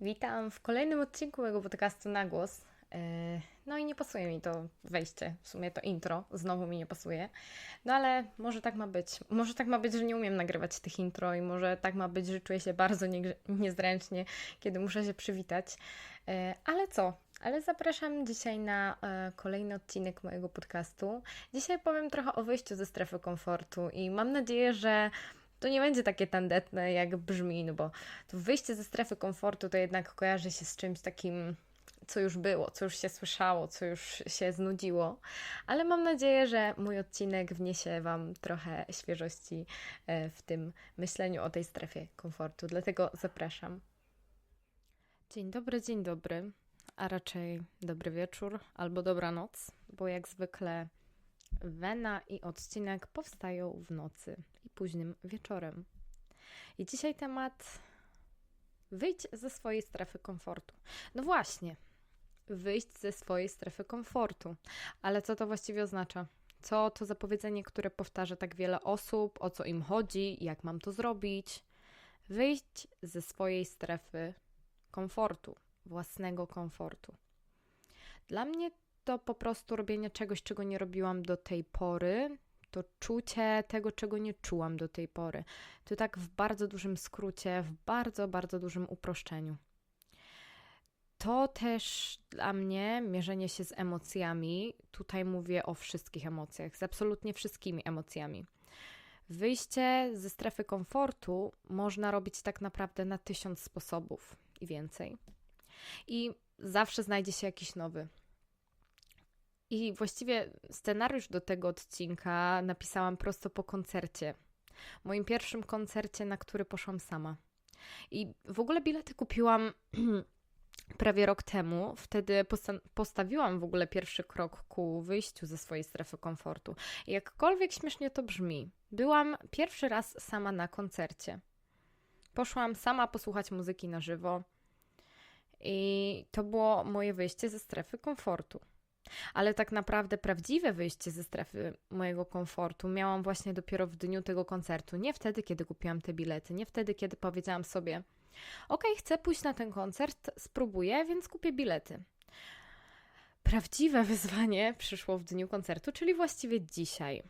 Witam w kolejnym odcinku mojego podcastu na głos. Yy, No i nie pasuje mi to wejście, w sumie to intro, znowu mi nie pasuje. No ale może tak ma być. Może tak ma być, że nie umiem nagrywać tych intro i może tak ma być, że czuję się bardzo nie, niezręcznie, kiedy muszę się przywitać. Yy, Ale co? Ale zapraszam dzisiaj na e, kolejny odcinek mojego podcastu. Dzisiaj powiem trochę o wyjściu ze strefy komfortu i mam nadzieję, że to nie będzie takie tandetne, jak brzmi, no bo to wyjście ze strefy komfortu to jednak kojarzy się z czymś takim, co już było, co już się słyszało, co już się znudziło, ale mam nadzieję, że mój odcinek wniesie Wam trochę świeżości e, w tym myśleniu o tej strefie komfortu, dlatego zapraszam. Dzień dobry, dzień dobry, a raczej dobry wieczór albo dobranoc, bo jak zwykle Wena i odcinek powstają w nocy i późnym wieczorem. I dzisiaj temat wyjdź ze swojej strefy komfortu. No właśnie, wyjść ze swojej strefy komfortu. Ale co to właściwie oznacza? Co to za powiedzenie, które powtarza tak wiele osób, o co im chodzi, jak mam to zrobić? Wyjść ze swojej strefy komfortu, własnego komfortu. Dla mnie to po prostu robienie czegoś, czego nie robiłam do tej pory, to czucie tego, czego nie czułam do tej pory. To tak w bardzo dużym skrócie, w bardzo, bardzo dużym uproszczeniu. To też dla mnie mierzenie się z emocjami. Tutaj mówię o wszystkich emocjach, z absolutnie wszystkimi emocjami. Wyjście ze strefy komfortu można robić tak naprawdę na tysiąc sposobów i więcej. I zawsze znajdzie się jakiś nowy. I właściwie scenariusz do tego odcinka napisałam prosto po koncercie. Moim pierwszym koncercie, na który poszłam sama. I w ogóle bilety kupiłam prawie rok temu. Wtedy posta- postawiłam w ogóle pierwszy krok ku wyjściu ze swojej strefy komfortu. I jakkolwiek śmiesznie to brzmi, byłam pierwszy raz sama na koncercie. Poszłam sama posłuchać muzyki na żywo. I to było moje wyjście ze strefy komfortu. Ale tak naprawdę prawdziwe wyjście ze strefy mojego komfortu miałam właśnie dopiero w dniu tego koncertu. Nie wtedy, kiedy kupiłam te bilety, nie wtedy, kiedy powiedziałam sobie: OK, chcę pójść na ten koncert, spróbuję, więc kupię bilety. Prawdziwe wyzwanie przyszło w dniu koncertu, czyli właściwie dzisiaj.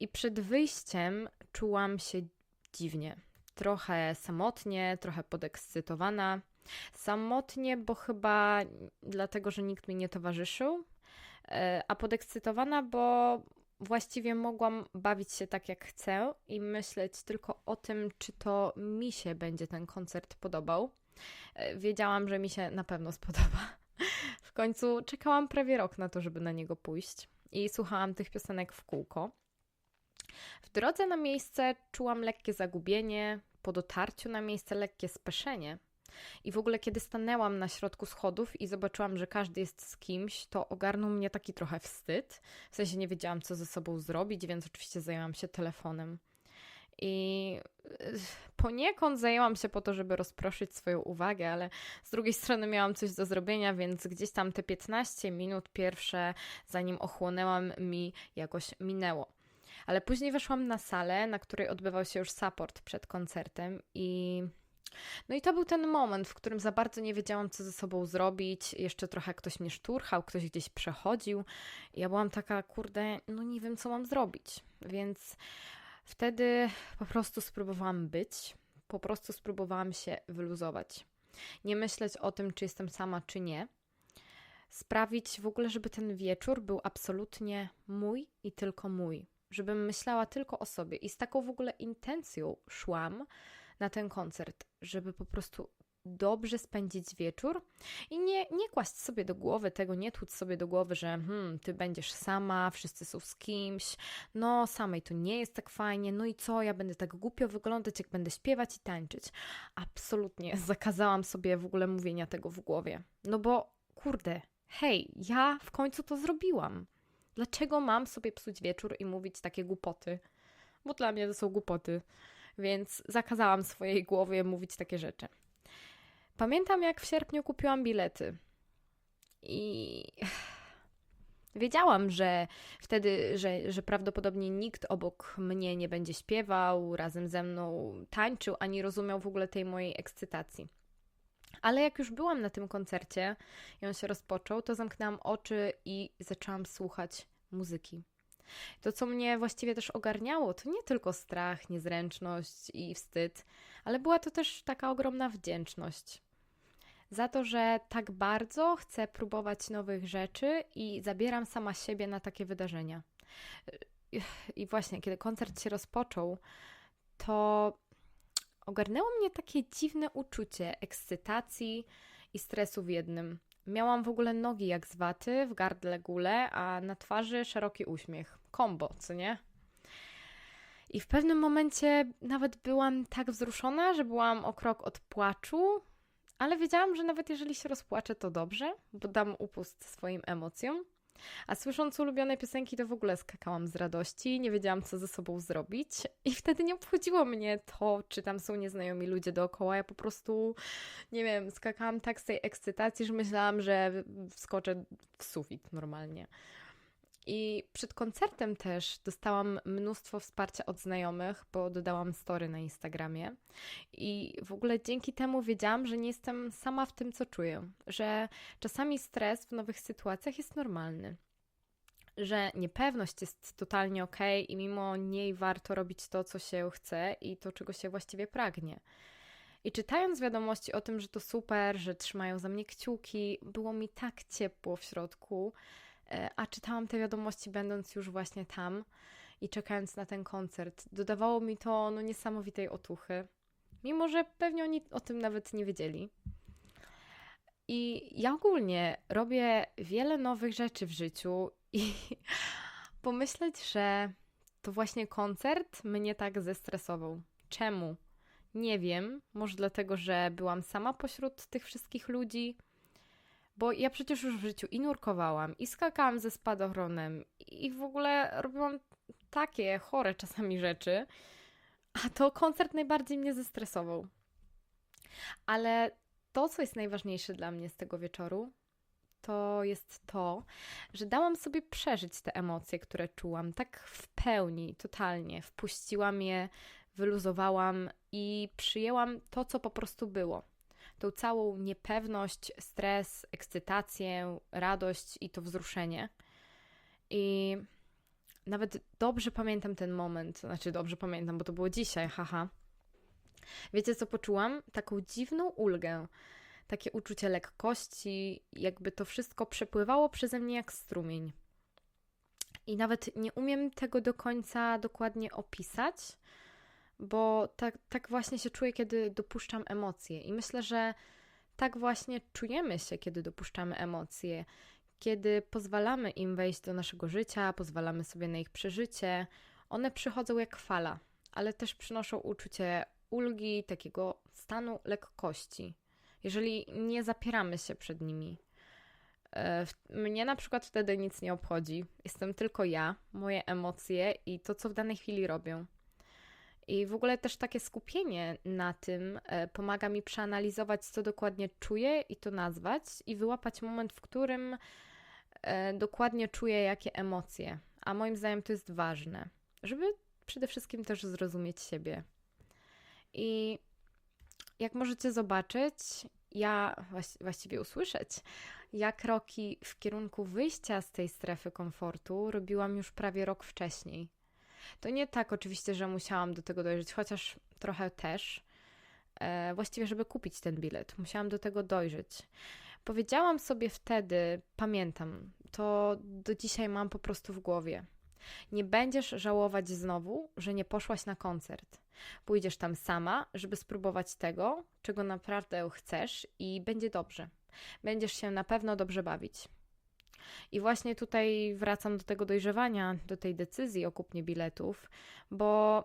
I przed wyjściem czułam się dziwnie. Trochę samotnie, trochę podekscytowana. Samotnie, bo chyba dlatego, że nikt mi nie towarzyszył, e, a podekscytowana, bo właściwie mogłam bawić się tak jak chcę i myśleć tylko o tym, czy to mi się będzie ten koncert podobał. E, wiedziałam, że mi się na pewno spodoba. W końcu czekałam prawie rok na to, żeby na niego pójść i słuchałam tych piosenek w kółko. W drodze na miejsce czułam lekkie zagubienie, po dotarciu na miejsce lekkie speszenie. I w ogóle, kiedy stanęłam na środku schodów i zobaczyłam, że każdy jest z kimś, to ogarnął mnie taki trochę wstyd. W sensie nie wiedziałam, co ze sobą zrobić, więc oczywiście zajęłam się telefonem. I y, poniekąd zajęłam się po to, żeby rozproszyć swoją uwagę, ale z drugiej strony miałam coś do zrobienia, więc gdzieś tam te 15 minut pierwsze, zanim ochłonęłam, mi jakoś minęło. Ale później weszłam na salę, na której odbywał się już support przed koncertem i no i to był ten moment, w którym za bardzo nie wiedziałam, co ze sobą zrobić. Jeszcze trochę ktoś mnie szturchał, ktoś gdzieś przechodził. Ja byłam taka, kurde, no nie wiem, co mam zrobić. Więc wtedy po prostu spróbowałam być, po prostu spróbowałam się wyluzować. Nie myśleć o tym, czy jestem sama, czy nie. Sprawić w ogóle, żeby ten wieczór był absolutnie mój i tylko mój. Żebym myślała tylko o sobie i z taką w ogóle intencją szłam na ten koncert, żeby po prostu dobrze spędzić wieczór i nie, nie kłaść sobie do głowy tego, nie tłuc sobie do głowy, że hmm, ty będziesz sama, wszyscy są z kimś, no samej to nie jest tak fajnie, no i co, ja będę tak głupio wyglądać, jak będę śpiewać i tańczyć. Absolutnie zakazałam sobie w ogóle mówienia tego w głowie, no bo kurde, hej, ja w końcu to zrobiłam. Dlaczego mam sobie psuć wieczór i mówić takie głupoty? Bo dla mnie to są głupoty więc zakazałam swojej głowie mówić takie rzeczy. Pamiętam, jak w sierpniu kupiłam bilety i wiedziałam, że wtedy, że, że prawdopodobnie nikt obok mnie nie będzie śpiewał, razem ze mną tańczył, ani rozumiał w ogóle tej mojej ekscytacji. Ale jak już byłam na tym koncercie i on się rozpoczął, to zamknęłam oczy i zaczęłam słuchać muzyki. To, co mnie właściwie też ogarniało, to nie tylko strach, niezręczność i wstyd, ale była to też taka ogromna wdzięczność za to, że tak bardzo chcę próbować nowych rzeczy i zabieram sama siebie na takie wydarzenia. I właśnie, kiedy koncert się rozpoczął, to ogarnęło mnie takie dziwne uczucie ekscytacji i stresu w jednym. Miałam w ogóle nogi jak z waty, w gardle gule, a na twarzy szeroki uśmiech. Kombo, co nie? I w pewnym momencie nawet byłam tak wzruszona, że byłam o krok od płaczu, ale wiedziałam, że nawet jeżeli się rozpłaczę, to dobrze, bo dam upust swoim emocjom. A słysząc ulubione piosenki, to w ogóle skakałam z radości, nie wiedziałam, co ze sobą zrobić. I wtedy nie obchodziło mnie to, czy tam są nieznajomi ludzie dookoła. Ja po prostu, nie wiem, skakałam tak z tej ekscytacji, że myślałam, że wskoczę w sufit normalnie. I przed koncertem też dostałam mnóstwo wsparcia od znajomych, bo dodałam story na Instagramie. I w ogóle dzięki temu wiedziałam, że nie jestem sama w tym, co czuję, że czasami stres w nowych sytuacjach jest normalny. Że niepewność jest totalnie ok i mimo niej warto robić to, co się chce i to, czego się właściwie pragnie. I czytając wiadomości o tym, że to super, że trzymają za mnie kciuki, było mi tak ciepło w środku, a czytałam te wiadomości, będąc już właśnie tam i czekając na ten koncert. Dodawało mi to no, niesamowitej otuchy, mimo że pewnie oni o tym nawet nie wiedzieli. I ja ogólnie robię wiele nowych rzeczy w życiu i pomyśleć, że to właśnie koncert mnie tak zestresował. Czemu? Nie wiem. Może dlatego, że byłam sama pośród tych wszystkich ludzi bo ja przecież już w życiu i nurkowałam, i skakałam ze spadochronem, i w ogóle robiłam takie chore czasami rzeczy, a to koncert najbardziej mnie zestresował. Ale to, co jest najważniejsze dla mnie z tego wieczoru, to jest to, że dałam sobie przeżyć te emocje, które czułam, tak w pełni, totalnie. Wpuściłam je, wyluzowałam i przyjęłam to, co po prostu było tą całą niepewność, stres, ekscytację, radość i to wzruszenie. I nawet dobrze pamiętam ten moment, znaczy dobrze pamiętam, bo to było dzisiaj, haha. Wiecie co poczułam? Taką dziwną ulgę, takie uczucie lekkości, jakby to wszystko przepływało przeze mnie jak strumień. I nawet nie umiem tego do końca dokładnie opisać, bo tak, tak właśnie się czuję, kiedy dopuszczam emocje. I myślę, że tak właśnie czujemy się, kiedy dopuszczamy emocje, kiedy pozwalamy im wejść do naszego życia, pozwalamy sobie na ich przeżycie. One przychodzą jak fala, ale też przynoszą uczucie ulgi, takiego stanu lekkości, jeżeli nie zapieramy się przed nimi. E, mnie na przykład wtedy nic nie obchodzi. Jestem tylko ja, moje emocje i to, co w danej chwili robię. I w ogóle też takie skupienie na tym e, pomaga mi przeanalizować, co dokładnie czuję i to nazwać, i wyłapać moment, w którym e, dokładnie czuję, jakie emocje. A moim zdaniem to jest ważne, żeby przede wszystkim też zrozumieć siebie. I jak możecie zobaczyć, ja właściwie usłyszeć, ja kroki w kierunku wyjścia z tej strefy komfortu robiłam już prawie rok wcześniej. To nie tak oczywiście, że musiałam do tego dojrzeć, chociaż trochę też. E, właściwie, żeby kupić ten bilet, musiałam do tego dojrzeć. Powiedziałam sobie wtedy, pamiętam, to do dzisiaj mam po prostu w głowie. Nie będziesz żałować znowu, że nie poszłaś na koncert. Pójdziesz tam sama, żeby spróbować tego, czego naprawdę chcesz, i będzie dobrze. Będziesz się na pewno dobrze bawić. I właśnie tutaj wracam do tego dojrzewania, do tej decyzji o kupnie biletów, bo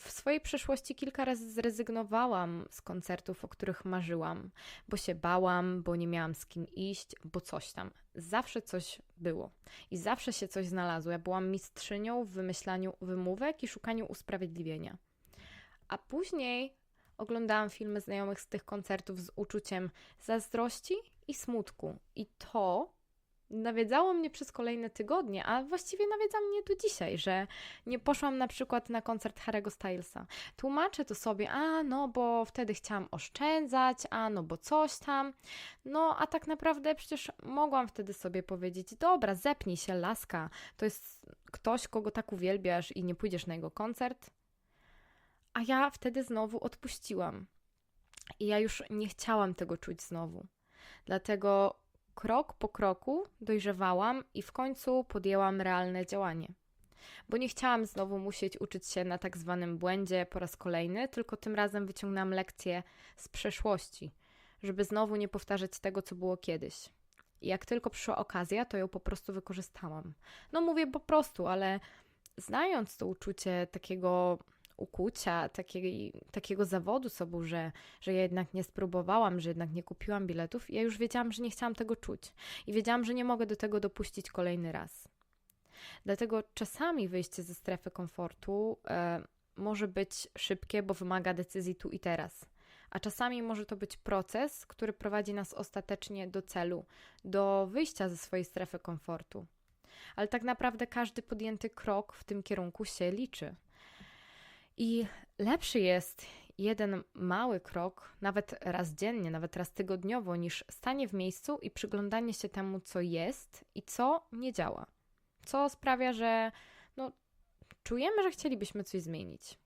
w swojej przeszłości kilka razy zrezygnowałam z koncertów, o których marzyłam, bo się bałam, bo nie miałam z kim iść, bo coś tam. Zawsze coś było i zawsze się coś znalazło. Ja byłam mistrzynią w wymyślaniu wymówek i szukaniu usprawiedliwienia. A później oglądałam filmy znajomych z tych koncertów z uczuciem zazdrości i smutku. I to nawiedzało mnie przez kolejne tygodnie, a właściwie nawiedza mnie do dzisiaj, że nie poszłam na przykład na koncert Harry'ego Stylesa. Tłumaczę to sobie, a no bo wtedy chciałam oszczędzać, a no bo coś tam. No a tak naprawdę przecież mogłam wtedy sobie powiedzieć, dobra, zepnij się, laska, to jest ktoś, kogo tak uwielbiasz i nie pójdziesz na jego koncert. A ja wtedy znowu odpuściłam. I ja już nie chciałam tego czuć znowu. Dlatego krok po kroku dojrzewałam i w końcu podjęłam realne działanie. Bo nie chciałam znowu musieć uczyć się na tak zwanym błędzie po raz kolejny, tylko tym razem wyciągnęłam lekcję z przeszłości, żeby znowu nie powtarzać tego, co było kiedyś. I jak tylko przyszła okazja, to ją po prostu wykorzystałam. No mówię po prostu, ale znając to uczucie takiego ukucia, takiej, takiego zawodu sobą, że, że ja jednak nie spróbowałam, że jednak nie kupiłam biletów, ja już wiedziałam, że nie chciałam tego czuć i wiedziałam, że nie mogę do tego dopuścić kolejny raz. Dlatego czasami wyjście ze strefy komfortu e, może być szybkie, bo wymaga decyzji tu i teraz. A czasami może to być proces, który prowadzi nas ostatecznie do celu, do wyjścia ze swojej strefy komfortu. Ale tak naprawdę każdy podjęty krok w tym kierunku się liczy. I lepszy jest jeden mały krok, nawet raz dziennie, nawet raz tygodniowo, niż stanie w miejscu i przyglądanie się temu, co jest i co nie działa. Co sprawia, że no, czujemy, że chcielibyśmy coś zmienić.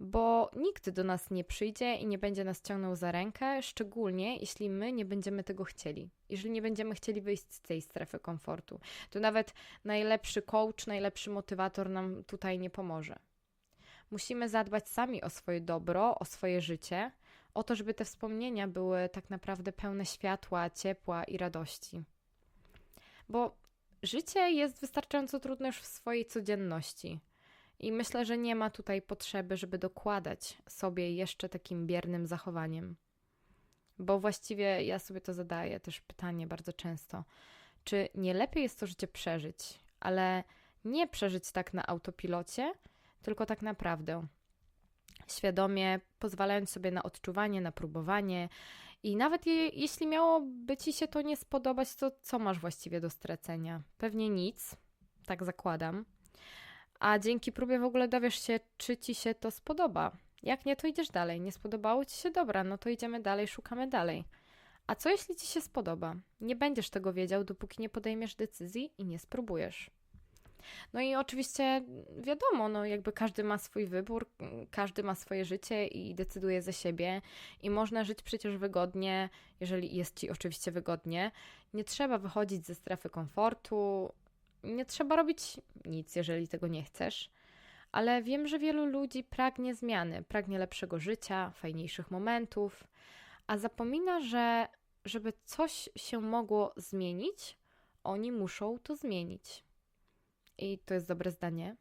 Bo nikt do nas nie przyjdzie i nie będzie nas ciągnął za rękę, szczególnie jeśli my nie będziemy tego chcieli. Jeżeli nie będziemy chcieli wyjść z tej strefy komfortu, to nawet najlepszy coach, najlepszy motywator nam tutaj nie pomoże. Musimy zadbać sami o swoje dobro, o swoje życie, o to, żeby te wspomnienia były tak naprawdę pełne światła, ciepła i radości. Bo życie jest wystarczająco trudne już w swojej codzienności. I myślę, że nie ma tutaj potrzeby, żeby dokładać sobie jeszcze takim biernym zachowaniem. Bo właściwie ja sobie to zadaję też pytanie bardzo często: czy nie lepiej jest to życie przeżyć, ale nie przeżyć tak na autopilocie, tylko tak naprawdę świadomie pozwalając sobie na odczuwanie, na próbowanie. I nawet je, jeśli miałoby ci się to nie spodobać, to co masz właściwie do stracenia? Pewnie nic, tak zakładam. A dzięki próbie w ogóle dowiesz się, czy ci się to spodoba. Jak nie, to idziesz dalej. Nie spodobało ci się, dobra, no to idziemy dalej, szukamy dalej. A co jeśli ci się spodoba? Nie będziesz tego wiedział, dopóki nie podejmiesz decyzji i nie spróbujesz. No i oczywiście wiadomo, no jakby każdy ma swój wybór, każdy ma swoje życie i decyduje za siebie i można żyć przecież wygodnie, jeżeli jest ci oczywiście wygodnie. Nie trzeba wychodzić ze strefy komfortu, nie trzeba robić nic, jeżeli tego nie chcesz. Ale wiem, że wielu ludzi pragnie zmiany, pragnie lepszego życia, fajniejszych momentów, a zapomina, że żeby coś się mogło zmienić, oni muszą to zmienić i to jest dobre zdanie,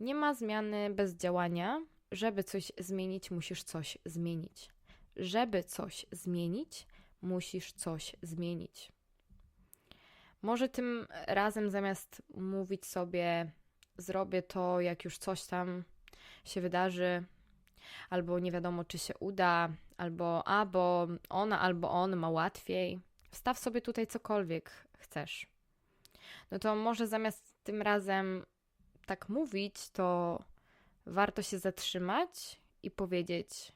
nie ma zmiany bez działania. Żeby coś zmienić, musisz coś zmienić. Żeby coś zmienić, musisz coś zmienić. Może tym razem zamiast mówić sobie, zrobię to, jak już coś tam się wydarzy, albo nie wiadomo, czy się uda, albo a, bo ona albo on ma łatwiej, wstaw sobie tutaj cokolwiek chcesz. No to może zamiast tym razem tak mówić, to warto się zatrzymać i powiedzieć: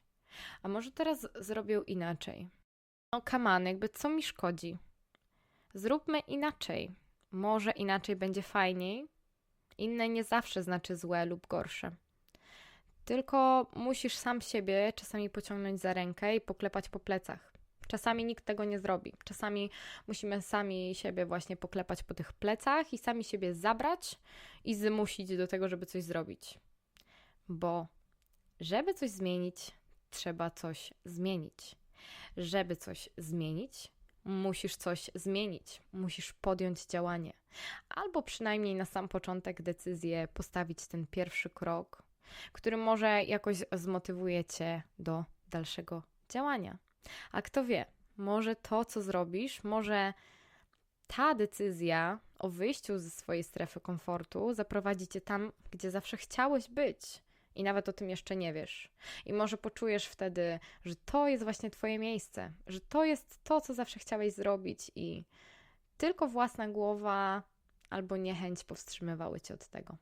A może teraz zrobię inaczej? No, kaman, jakby co mi szkodzi? Zróbmy inaczej. Może inaczej będzie fajniej. Inne nie zawsze znaczy złe lub gorsze. Tylko musisz sam siebie czasami pociągnąć za rękę i poklepać po plecach. Czasami nikt tego nie zrobi. Czasami musimy sami siebie właśnie poklepać po tych plecach i sami siebie zabrać i zmusić do tego, żeby coś zrobić. Bo żeby coś zmienić, trzeba coś zmienić. Żeby coś zmienić, musisz coś zmienić, musisz podjąć działanie, albo przynajmniej na sam początek decyzję postawić ten pierwszy krok, który może jakoś zmotywuje cię do dalszego działania. A kto wie, może to, co zrobisz, może ta decyzja o wyjściu ze swojej strefy komfortu zaprowadzi cię tam, gdzie zawsze chciałeś być. I nawet o tym jeszcze nie wiesz. I może poczujesz wtedy, że to jest właśnie Twoje miejsce, że to jest to, co zawsze chciałeś zrobić, i tylko własna głowa albo niechęć powstrzymywały cię od tego.